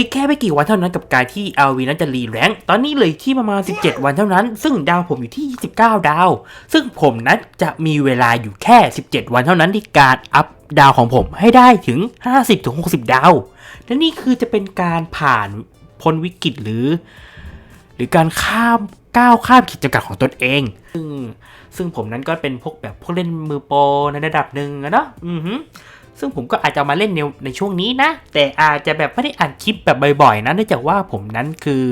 อีกแค่ไม่กี่วันเท่านั้นกับการที่ LV นั้นจะรีแรงค์ตอนนี้เหลยที่ประมาณ 17 วันเท่านั้น ซึ่งดาวผมอยู่ที่ 29 ดาว ซึ่งผมนั้นจะมีเวลาอยู่แค่ 17 วันเท่านั้นในการอัพดาวของผมให้ได้ถึง 50-60 ดาว และนี่คือจะเป็นการผ่านพ้นวิกฤตหรือ หรือการข้ามก้าวข้ามขีดจำกัดของตนเอง ซึ่งซึ่งผมนั้นก็เป็นพวกแบบพวกเล่นมือโปรในระดับหนึ่งอะเนาะอือหือ ซึ่งผมก็อาจจะมาเล่นในในช่วงนี้นะ แต่อาจจะแบบไม่ได้อัดคลิปแบบบ่อยๆนะเนื่องจากว่าผมนั้นคือ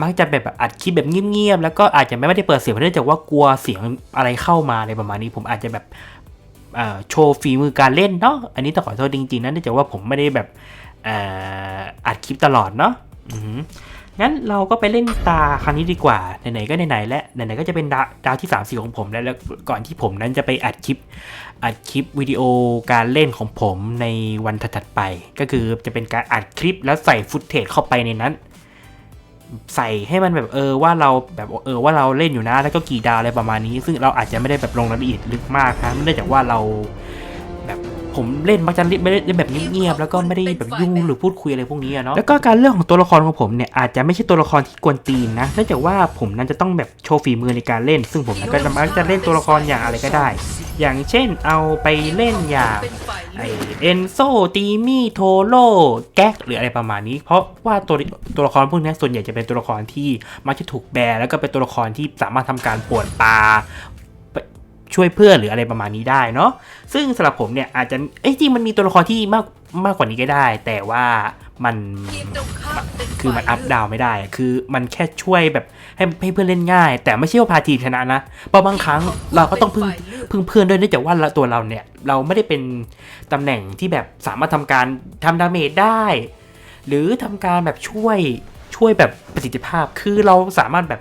มักจะแบบอัดคลิปแบบเงียบๆแล้วก็อาจจะไม่ได้เปิดเสียงเนื่องจากว่ากลัวเสียงอะไรเข้ามาอะไรประมาณนี้ ผมอาจจะแบบโชว์ฝีมือการเล่นเนาะอันนี้ต้องขอโทษจริงๆนะเนื่องจากว่าผมไม่ได้แบบอัดคลิปตลอดเนาะ งั้นเราก็ไปเล่นตาครั้งนี้ดีกว่า ไหนๆก็ไหนๆและไหนๆก็จะเป็นดาดาวที่3 4ของผมแล้วแล้วก่อนที่ผมนั้นจะไปอัดคลิป อัดคลิปวิดีโอการเล่นของผมในวันถัดๆไป ก็คือจะเป็นการอัดคลิปแล้วใส่ฟุตเทจเข้าไปในนั้น ใส่ให้มันแบบเออว่าเราแบบเออว่าเราเล่นอยู่นะแล้วก็กี่ดาวอะไรประมาณนี้ ซึ่งเราอาจจะไม่ได้แบบลงรายละเอียดลึกมากนะเนื่องจากว่าเรา ผมเล่นมักจะเล่นไม่ได้เล่นแบบเงียบๆแล้วก็ไม่ได้แบบยุ่งหรือพูดคุยอะไรพวกนี้อะเนาะแล้วก็การเรื่องของตัวละครของผมเนี่ยอาจจะไม่ใช่ตัวละครที่กวนตีนนะเนื่องจากว่าผมนั้นจะต้องแบบโชว์ฝีมือในการเล่น ซึ่งผมนั้นก็จะมักจะเล่นตัวละครอย่างอะไรก็ได้ อย่างเช่นเอาไปเล่นอย่างไอเอนโซตีมี่โทโร่แก๊กหรืออะไรประมาณนี้ เพราะว่าตัวตัวละครพวกนี้ส่วนใหญ่จะเป็นตัวละครที่มักจะถูกแบแล้วก็เป็นตัวละครที่สามารถทำการป่วนปลา ช่วยเพื่อนหรืออะไรประมาณนี้ได้เนาะซึ่งสำหรับผมเนี่ยอาจจะเอ้ยจริงมันมีตัวละครที่มากมากกว่านี้ก็ได้ แต่ว่ามันคือมันอัพดาวไม่ได้ คือมันแค่ช่วยแบบให้ให้เพื่อนเล่นง่าย แต่ไม่ใช่ว่าพาทีมชนะนะเพราะบางครั้งเราก็ต้องพึ่งพึ่งเพื่อนด้วยเนื่องจากว่าเราตัวเราเนี่ยเราไม่ได้เป็นตำแหน่งที่แบบสามารถทำการทำดาเมจได้ หรือทำการแบบช่วยช่วยแบบประสิทธิภาพ คือเราสามารถแบบ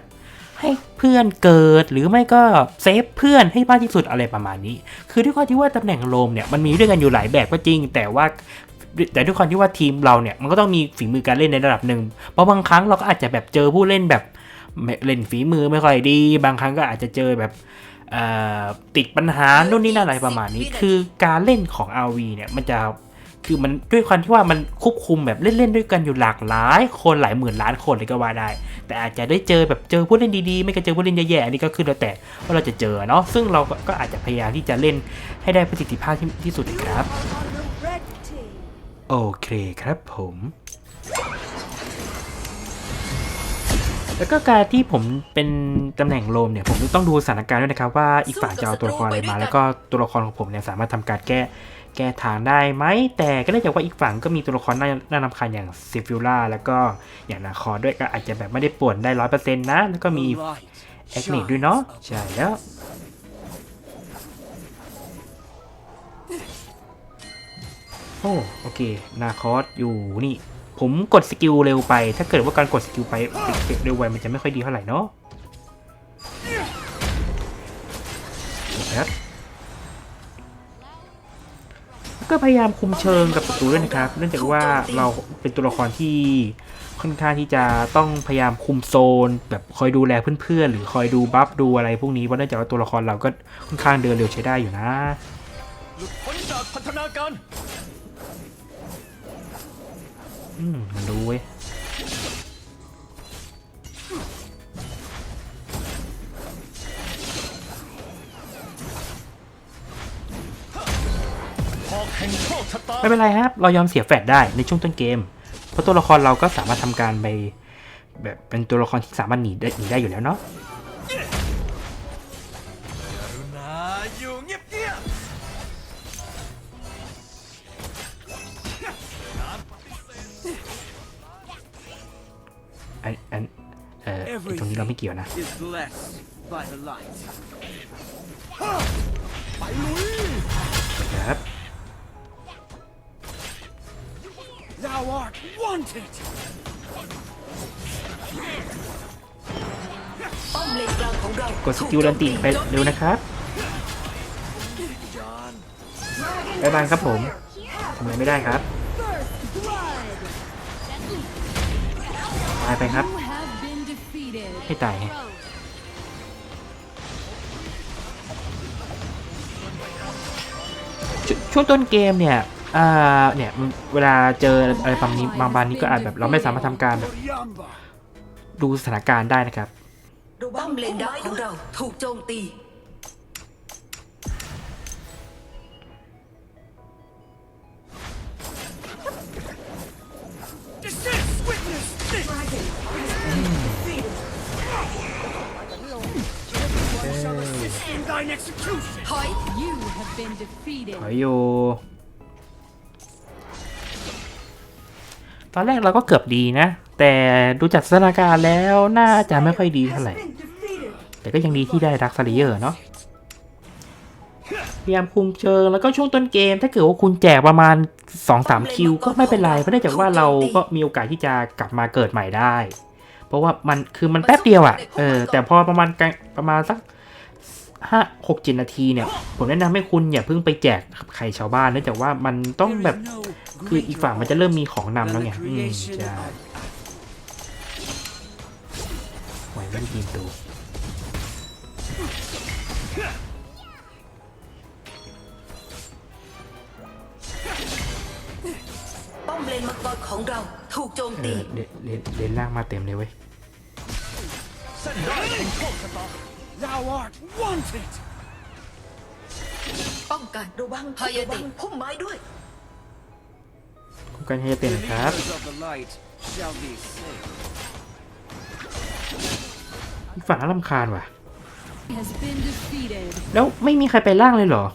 ให้เพื่อนเกิดหรือไม่ก็เซฟเพื่อนให้มากที่สุดอะไรประมาณนี้ คือด้วยความที่ว่าตำแหน่งโลมเนี่ยมันมีด้วยกันอยู่หลายแบบก็จริง แต่ว่าแต่ด้วยความที่ว่าทีมเราเนี่ยมันก็ต้องมีฝีมือการเล่นในระดับหนึ่งเพราะบางครั้งเราก็อาจจะแบบเจอผู้เล่นแบบเล่นฝีมือไม่ค่อยดี บางครั้งก็อาจจะเจอแบบติดปัญหาโน่นนี่นั่นอะไรประมาณนี้ คือการเล่นของ RV เนี่ยมันจะ คือมันด้วยความที่ว่ามันควบคุมแบบเล่นๆด้วยกันอยู่หลากหลาย คนหลายหมื่นล้านคนเลยก็ว่าได้ แต่อาจจะได้เจอแบบเจอผู้เล่นดีๆ ไม่ก็เจอผู้เล่นแย่ๆอันนี้ก็คือแล้วแต่ว่าเราจะเจอเนาะซึ่งเราก็ก็อาจจะพยายามที่จะเล่นให้ได้ประสิทธิภาพที่ที่สุดนะครับโอเคครับผมแล้วก็การที่ผมเป็นตำแหน่งโลมเนี่ยผมต้องดูสถานการณ์ด้วยนะครับว่าอีกฝ่ายจะเอาตัวละครอะไรมา แล้วก็ตัวละครของผมเนี่ยสามารถทำการแก้ แก้ทางได้ไหม แต่ก็เนื่องจากว่าอีกฝั่งก็มีตัวละครน่าน่านำคาญอย่างซิฟิล่าแล้วก็อย่างนาคอร์ด้วยก็อาจจะแบบไม่ได้ป่วนได้ร้อยเปอร์เซ็นต์นะ แล้วก็มีแอคเนตด้วยเนาะใช่แล้วโอ้โอเค นาคอสอยู่นี่ ผมกดสกิลเร็วไป ถ้าเกิดว่าการกดสกิลไปเร็วไวมันจะไม่ค่อยดีเท่าไหร่เนาะครับ ก็พยายามคุมเชิงกับศัตรูด้วยนะครับ เนื่องจากว่าเราเป็นตัวละครที่ค่อนข้างที่จะต้องพยายามคุมโซน แบบคอยดูแลเพื่อนๆ หรือคอยดูบัฟดูอะไรพวกนี้เพราะเนื่องจากว่าตัวละครเราก็ค่อนข้างเดินเร็วใช้ได้อยู่นะหลุดพ้นจากพัฒนาการ อืมมันรู้เว้ย ไม่เป็นไรครับ เรายอมเสียแฟดได้ในช่วงต้นเกม เพราะตัวละครเราก็สามารถทำการไปแบบเป็นตัวละครที่สามารถหนีได้หนีได้อยู่แล้วเนาะอันอันเอ่อตรงนี้เราไม่เกี่ยวนะครับ Thou art wanted! ป้อมเลนกลางของเรากดสกิลดันตีไปเร็วนะครับบ๊ายบายครับผมทำไรไม่ได้ครับตายไปครับ You have been defeated. ให้ตายไง ชช่วงต้นเกมเนี่ย เนี่ยมึงเวลาเจออะไรบางนี้บางบานนี้ก็อาจแบบเราไม่สามารถทำการแบบ Yamba. ดูสถานการณ์ได้นะครับป้อมเลนดักของเราถูกโจมตี Desist! Witness this! Everyone shall assist in thine execution. ถอย You have been defeated. ถอย ตอนแรกเราก็เกือบดีนะ แต่ดูจากสถานการณ์แล้วน่าจะไม่ค่อยดีเท่าไหร่ แต่ก็ยังดีที่ได้รักซาริเยอร์เนาะพยายามคุมเชิงแล้วก็ช่วงต้นเกม ถ้าเกิดว่าคุณแจกประมาณ 2-3 คิว ก็ไม่เป็นไรเพราะเนื่องจากว่าเราก็มีโอกาสที่จะกลับมาเกิดใหม่ได้ เพราะว่ามันคือมันแป๊บเดียวอะ่ะเออแต่พอประมาณประมาณสักห้าหกเจ็ดนาทีเนี่ย ผมแนะนำให้คุณอย่าเพิ่งไปแจกใครชาวบ้านเนื่องจากว่ามันต้องแบบ คืออีกฝั่งมันจะ greater เริ่มมีของนำ honor แล้ว than ไง the อืม creation ใช่ of ไหวไม่ได้ยินตัวป้อมเลนมังกรของเราถูกโจมเอตี อเลนเลนเลนล่างมาเต็มเลยเว้ยเส้นได้แห่งโชคชะตา Thou art wanted! ป้องกันระวังพยาติพุ่มไม้ด้วยคุณ กันให้เต็มครับ Believers of the light shall be saved. อีกฝั่งน่ารำคาญว่ะ Has been defeated. แล้วไม่มีใครไปล่างเลยเหรอ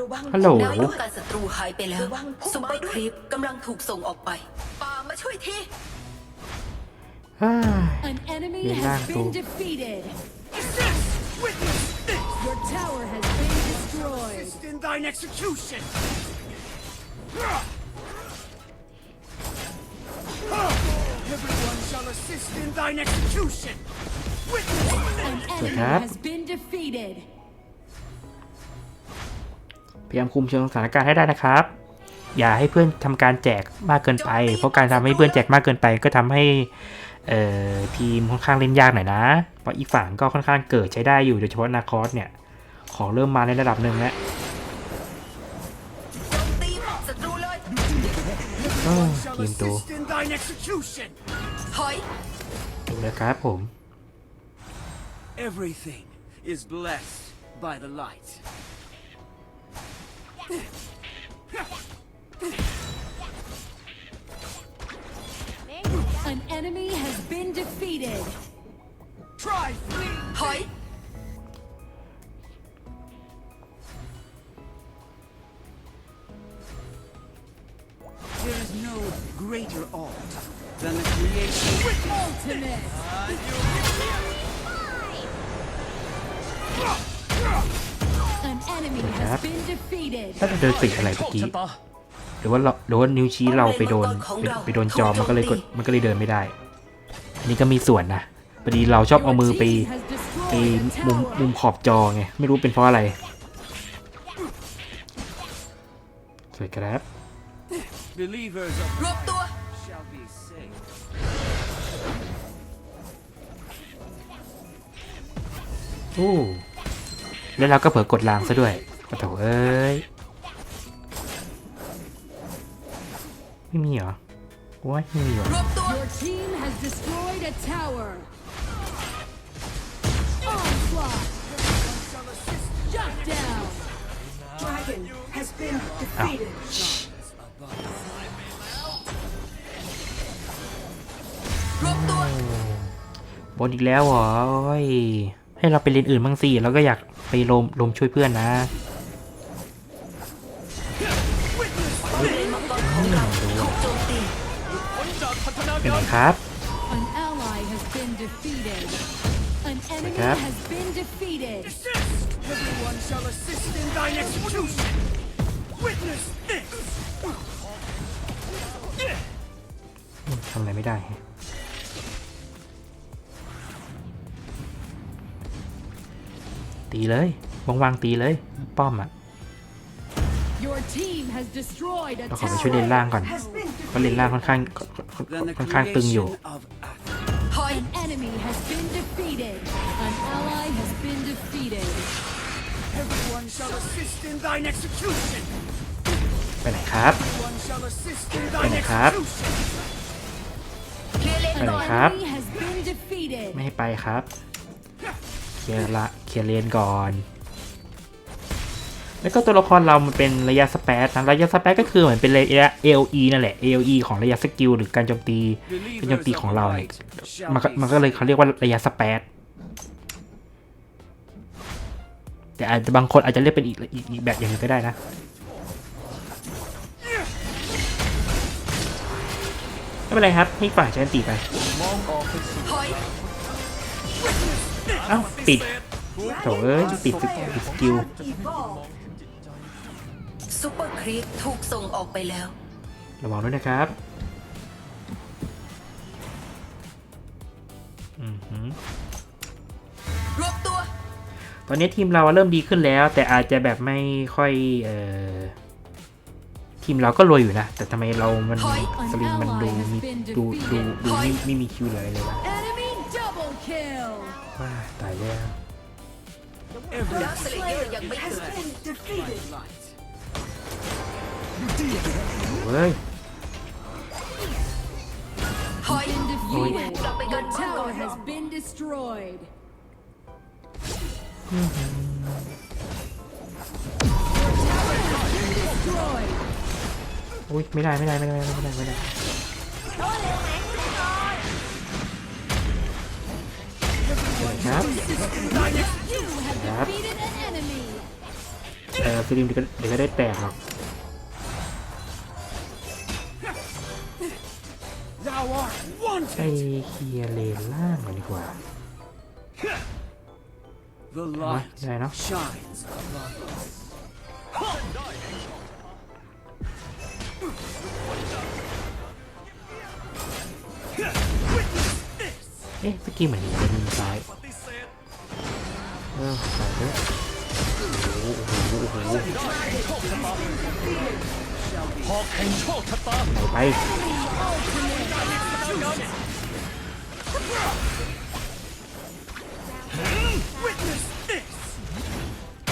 ระวังฮัลโหลนายด้วยการศัตรูหายไปแล้วซุปเปอร์ครีปกำลังถูกส่งออกไปป่ามาช่วยทีอ้าย An enemy Bien has largo. been Everyone shall assist in thine execution! Witness An enemy Perhaps. has been defeated. พยายามคุมเชิงสถานการณ์ให้ได้นะครับ อย่าให้เพื่อนทำการแจกมากเกินไป เพราะการทำให้เพื่อนแจกมากเกินไป ก็ทำให้เอ่อทีมค่อนข้างเล่นยากหน่อยนะ เพราะอีกฝั่งก็ค่อนข้างเกิดใช้ได้อยู่โดยเฉพาะนาคอสเนี่ย ของเริ่มมาในระดับหนึ่งแล้ว โอ้ย shall ทีมตัว assist in thine execution! ถอยถูกแล้วครับผม Everything is blessed by the light. An enemy has been defeated. Try flee! ถอย enemy has Perhaps. been defeated. ถ้าจะเดินติดอะไรโชเมื่อคกี้ชะตาหรือว่าเราหรือว่านิ้วชี้เราไปโดนไปไปโดนจอมันก็เลยกดมันก็เลยเดินไม่ได้ อันนี้ก็มีส่วนนะพอดีเราชอบเอามือไป Your team has ไป destroyed a มุม tower. มุมขอบจอไงไม่รู้เป็นเพราะอะไรสวยครับ Believers of รวบตัว shall be saved. โอ้แล้วเราก็เผลอกดลางซะด้วย ปะโถเอ้ย ไม่มีเหรอว้ายไม่มีเหรอรวบตัว Your team has destroyed a tower. Onslaught. Shut down. Dragon has been อ้าว defeated. รวบตัวบนอีกแล้วเหรอโอ้ยให้เราไปเรียนอื่นบ้างสิเราก็อยากไปลมลมช่วยเพื่อนนะ เลนมังกรของเราถูกโจมตีผลจากพัฒนาเป็นกาไงรครับ An ally has been defeated. An enemy Cap. has been defeated. Desist! Everyone shall assist in thine execution! Witness this! ทำอะไรไม่ได้ฮะตีเลย วางๆตีเลย ป้อมอะ เราขอไปช่วยเลน tower. ล่างก่อน Has been เพราะเลนล่างค่อนข้างค่อน Than the ค่อนข้างตึงอยู่ creation of Athens. ถอย An enemy has been defeated. An ally has been defeated. Everyone shall assist in thine execution! ไปไหนครับ One shall assist in ไปไหน thine ครับ execution. เคลียร์เลนไปไหนก่อนครับ Enemy has been defeated. ไม่ให้ไปครับ เคลียร์ละเคลียร์เลนก่อน แล้วก็ตัวละครเรามันเป็นระยะสเปซนะระยะสเปซก็คือเหมือนเป็นระยะ AOE นั่นแหละ AOE ของระยะสกิลหรือการโจมตีการโจมตีของเราเนี่ยมันก็มันก็เลยเขาเรียกว่าระยะสเปซแต่อาจจะบางคนอาจจะเรียกเป็นอีกอีกอีกแบบอย่างนึงก็ได้นะไม่เป็นไรครับ ให้ฝ่ายใช้ตีไปองออกเอ้าติดโถเอ้ยติดสติดสกิล ซูเปอร์ครีปถูกส่งออกไปแล้ว ระวังด้วยนะครับอือหือรวบตัว ตอนนี้ทีมเราเริ่มดีขึ้นแล้ว แต่อาจจะแบบไม่ค่อยเอ่อทีมเราก็รวยอยู่นะ แต่ทำไมเรามันถอยสลิมมันดูมีดูดูดูไม่ไม่มีคิวเลยเลยวะ Enemy double kill. ว้าตายแล้ว Every ดาร์คสเลเยอร์ยังไม่ Has เกิด been defeated. Light. เฮ้ยถอย Been defeated. Drop it, Your gun. tower has been destroyed. Destroyed. อุ้ยไม่ได้ไม่ได้ไม่ได้ไม่ได้ไม่ได้ไม่ได้ครับ You have Yep. defeated an enemy. เออสลิมเดี๋ยวก็เดี๋ยวก็ได้แตกหรอก ไปเคลียร์เลนล่างก่อนดีกว่า The เอาได้เนาะ shines above us. เอ๊ะสกี้เหมือนเป็นมือซ้ายเออส่ด้วยโอ้โหโอ้โหโอ้โหหอแห่งโชคชะตาไหนไป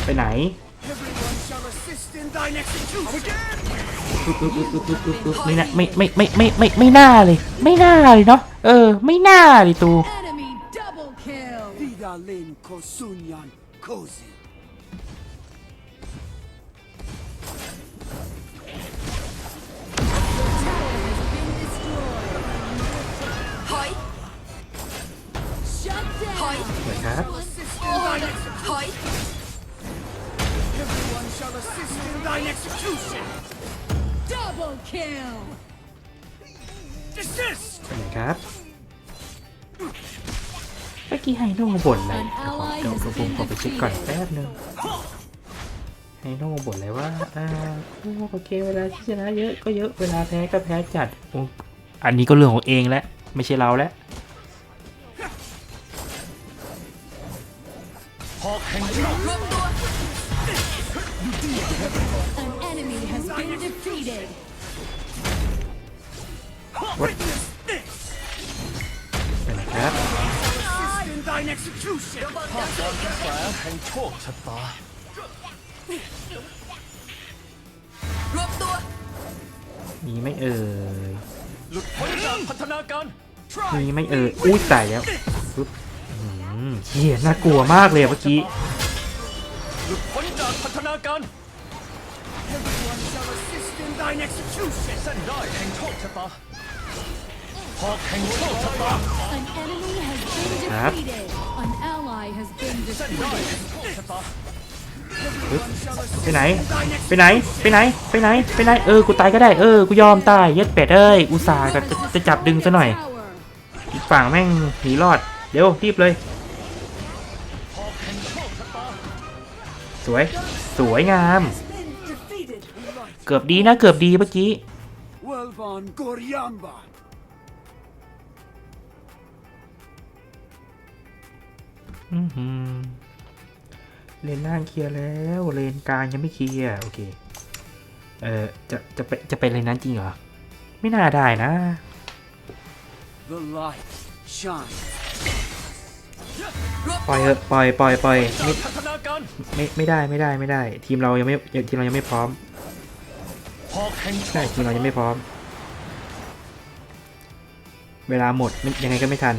ไปไหน Everyone shall assist in thine execution. ปึ๊บปึ๊บปึ๊บปึ๊บปึ๊บปึ๊บปึ๊บไม่น่าไม่ไม่ไม่ไม่ไม่ไม่น่าเลย ไม่น่าเลยเนาะเออ ไม่น่าเลยตู Enemy double kill. Vida len kosunyan kozi. สวยครับ Assist in thine execution. ถอย Everyone shall assist in thine execution. Double kill. Desist. สวยครับเมื่อกี้ไฮโน่บ่นอะไรเดี๋ยวขอเดี๋ยวเดี๋ยวผมขอไปเช็คก่อนแป๊บนึงไฮโน่บ่นเลยว่า อ่าโอเค เวลาที่ชนะเยอะก็เยอะ เวลาแพ้ก็แพ้จัดโอ้อันนี้ก็เรื่องของเองแล้ว ไม่ใช่เราแล้ว Assist in thine execution. แสแห่งโชคชะตา รวบตัว มีไหม่เอ่ย หลุดพ้นจากพัฒนาการ มีไหม่เอ่ย อุ้ยตายแล้วปึ๊บอืมเฮียน่ากลัวมากเลยเมื่อกี้ หลุดพ้นจากพัฒนาการ Everyone shall assist in thine execution. เส้นได้แห่งโชคชะตา หอกแห่งโชคชะตา An enemy has been Yep. defeated. An ally has been เส้นได้ defeated. แห่งโชคชะตาไปไหน ไปไหน ไปไหน ไปไหน ไปไหน เออ กูตายก็ได้ เออ กูยอมตาย เย็ดเป็ดเอ้ย อุตส่าห์จะจะจะจับดึงซะหน่อย Tower. อีกฝั่งแม่งหนีรอด เดี๋ยวรีบเลย หอกแห่งโชคชะตาสวย สวยงาม Been defeated. เกือบดีนะ เกือบดีเมื่อกี้ Welvan Goryamban. เลนล่างเคลียร์แล้ว เลนกลางยังไม่เคลียร์โอเค เออจะจะไปจะไปเลนนั้นจริงเหรอ ไม่น่าได้นะ The light shines. รวบปล่อยเถอะปล่อยปล่อยปล่อยไม่พัฒนาการไม่ไม่ได้ไม่ได้ไม่ได้ ทีมเรายังไม่ทีมเรายังไม่พร้อมหอกแห่งโชใช่คทีมเรายังไม่พร้อม เวลาหมดไม่ยังไงก็ไม่ทัน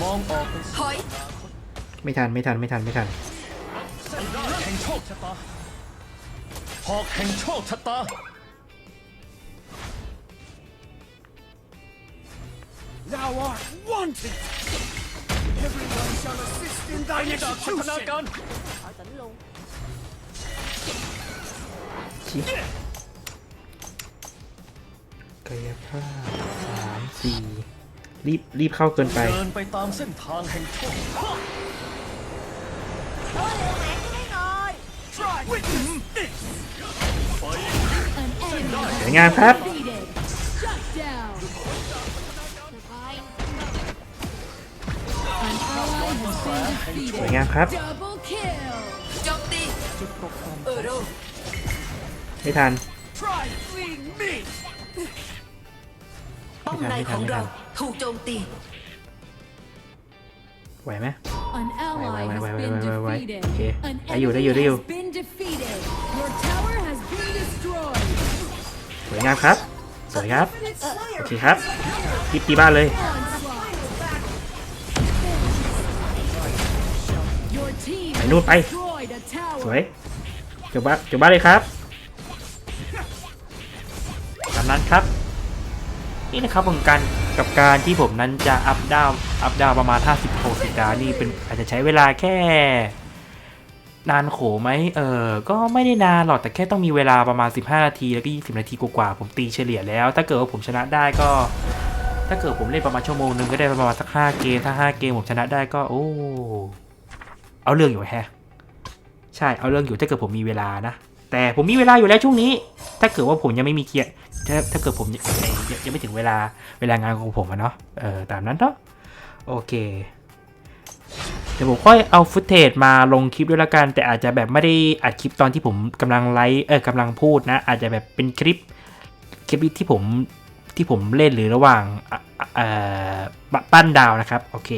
มองออกเป็นถอย ไม่ทันไม่ทันไม่ทันไม่ทันเส้นได้แห่งโชคชะตาหอกแห่งโชคชะตา Thou art wanted. Everyone shall assist in ไอ้ thy จากพัฒนา execution. การชิกายภาพสามสี่รีบรีบเข้าเกินไป เดินไปตามเส้นทางแห่งโชค สวยงามครับ defeated. Shut down. An ally has ส been วย defeated. งามครับ Double kill. โจมตีเออโรไม่ทัน Try fleeing me. ป้อมในของเราถูกโจมตี ไหวไหม An ally wait, has wait, been wait, wait, wait. defeated. Okay. An ได้อยู่ได้ enemy อยู่ได้อยู่ has been defeated. Your tower has been destroyed. สวยงามครับ สวยครับ Infinite โอ Slayer. เคครับรีบตีบ้านเลย Onslaught. Your team ไปนู่นไป destroyed a สวย tower. จบบ้านจบบ้านเลยครับตามนั้นครับ นี่นะครับผมการกับการที่ผมนั้นจะอัพดาวอัพดาวประมาณ 50 60ดาวนี่เป็นอาจจะใช้เวลาแค่ นานโขไหมเออก็ไม่ได้นานหรอกแต่แค่ต้องมีเวลาประมาณ 15 นาที แล้วก็ 20 นาทีกว่าๆผมตีเฉลี่ยแล้ว ถ้าเกิดว่าผมชนะได้ก็ ถ้าเกิดผมเล่นประมาณชั่วโมงหนึงก็ได้ประมาณสัก 5 เกม ถ้า 5 เกมผมชนะได้ก็โอ้เอาเรื่องอยู่แฮะ ใช่เอาเรื่องอยู่ถ้าเกิดผมมีเวลานะ แต่ผมมีเวลาอยู่แล้วช่วงนี้ ถ้าเกิดว่าผมยังไม่มีเกียร์ถ้าถ้าเกิดผมยังยังไม่ถึงเวลาเวลางานของผมอะเนาะเออตามนั้นเนาะโอเคเดี๋ยวผมค่อยเอาฟุตเทจมาลงคลิปด้วยละกัน แต่อาจจะแบบไม่ได้อัดคลิปตอนที่ผมกำลังไลฟ์เออกำลังพูดนะ อาจจะแบบเป็นคลิปคลิปที่ผมที่ผมเล่นหรือระหว่างเออปั้นดาวนะครับ โอเค